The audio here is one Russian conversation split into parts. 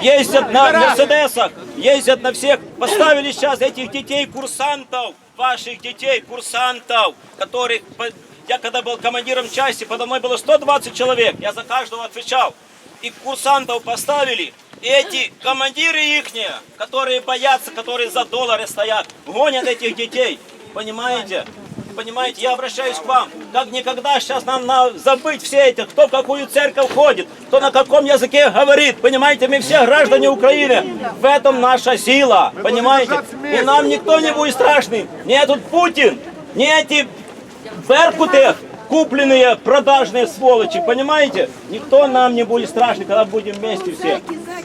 ездят на Мерседесах, ездят на всех. Поставили сейчас этих детей, курсантов, ваших детей, курсантов, которых... по- Я когда был командиром части, подо мной было 120 человек, я за каждого отвечал. И курсантов поставили. И эти командиры ихние, которые боятся, которые за доллары стоят, гонят этих детей. Понимаете? Понимаете, я обращаюсь к вам. Как никогда сейчас нам надо забыть все эти, кто в какую церковь ходит, кто на каком языке говорит. Понимаете, мы все граждане Украины. В этом наша сила. Понимаете? И нам никто не будет страшным. Не этот Путин, не эти Беркуты, купленные продажные сволочи, понимаете? Никто нам не будет страшный, когда будем вместе все.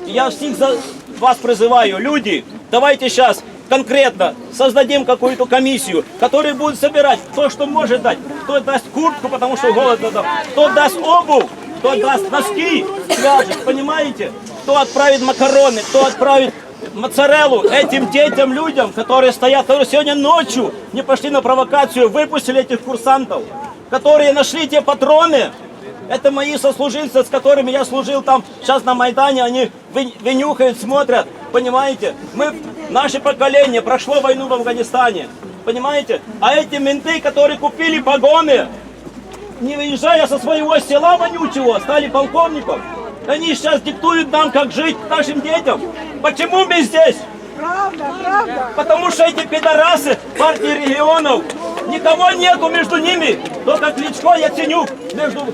И Я всех за вас призываю, люди, давайте сейчас конкретно создадим какую-то комиссию, которая будет собирать кто что может дать. Кто даст куртку, потому что голодно дам, кто даст обувь, кто даст носки, свяжет, понимаете? Кто отправит макароны, кто отправит моцареллу этим детям, людям, которые стоят, которые сегодня ночью не пошли на провокацию, выпустили этих курсантов, которые нашли те патроны. Это мои сослуживцы, с которыми я служил там сейчас на Майдане, они вы- вынюхают, смотрят, понимаете? Мы, наше поколение прошло войну в Афганистане, понимаете? А эти менты, которые купили погоны, не выезжая со своего села вонючего, стали полковником. Они сейчас диктуют нам, как жить нашим детям. Почему мы здесь? Правда, правда. Потому что эти пидорасы партии регионов, никого нету между ними, только Кличко и Яценюк. Между...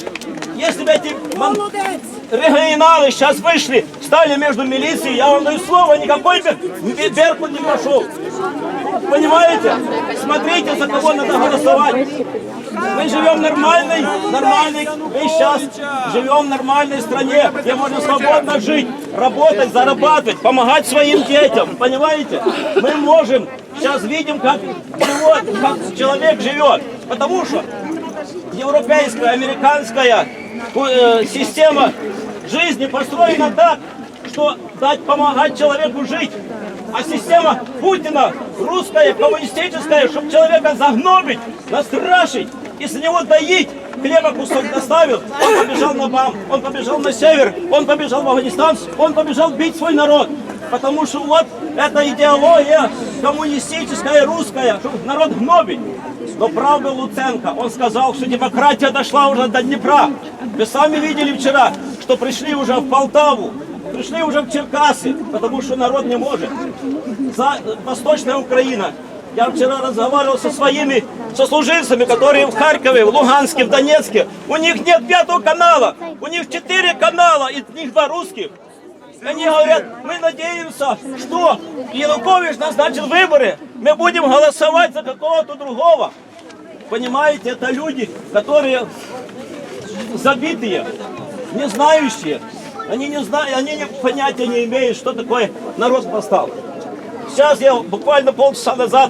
Если бы эти мон- регионалы сейчас вышли, стали между милицией, я вам даю слово, никакой Беркут не пошел. Понимаете? Смотрите, за кого надо голосовать. Мы живем в нормальной, нормальной, мы сейчас живем в нормальной стране, где можно свободно жить, работать, зарабатывать, помогать своим детям, понимаете? Мы можем, сейчас видим, как, живет, как человек живет, потому что европейская, американская система жизни построена так, что дать помогать человеку жить. А система Путина, русская, коммунистическая, чтобы человека загнобить, настрашить и с него доить, хлеба кусок доставил, он побежал на БАМ, он побежал на север, он побежал в Афганистан, он побежал бить свой народ. Потому что вот эта идеология коммунистическая, русская, чтобы народ гнобить. Но прав был Луценко. Он сказал, что демократия дошла уже до Днепра. Вы сами видели вчера, что пришли уже в Полтаву, пришли уже в Черкасы, потому что народ не может. За Восточная Украина. Я вчера разговаривал со своими сослуживцами, которые в Харькове, в Луганске, в Донецке. У них нет пятого канала. У них четыре канала, из них два русских. Они говорят, мы надеемся, что Янукович назначил выборы, мы будем голосовать за какого-то другого. Понимаете, это люди, которые забитые, не знающие. Они не знают, они понятия не имеют, что такое народ восстал. Сейчас я буквально полчаса назад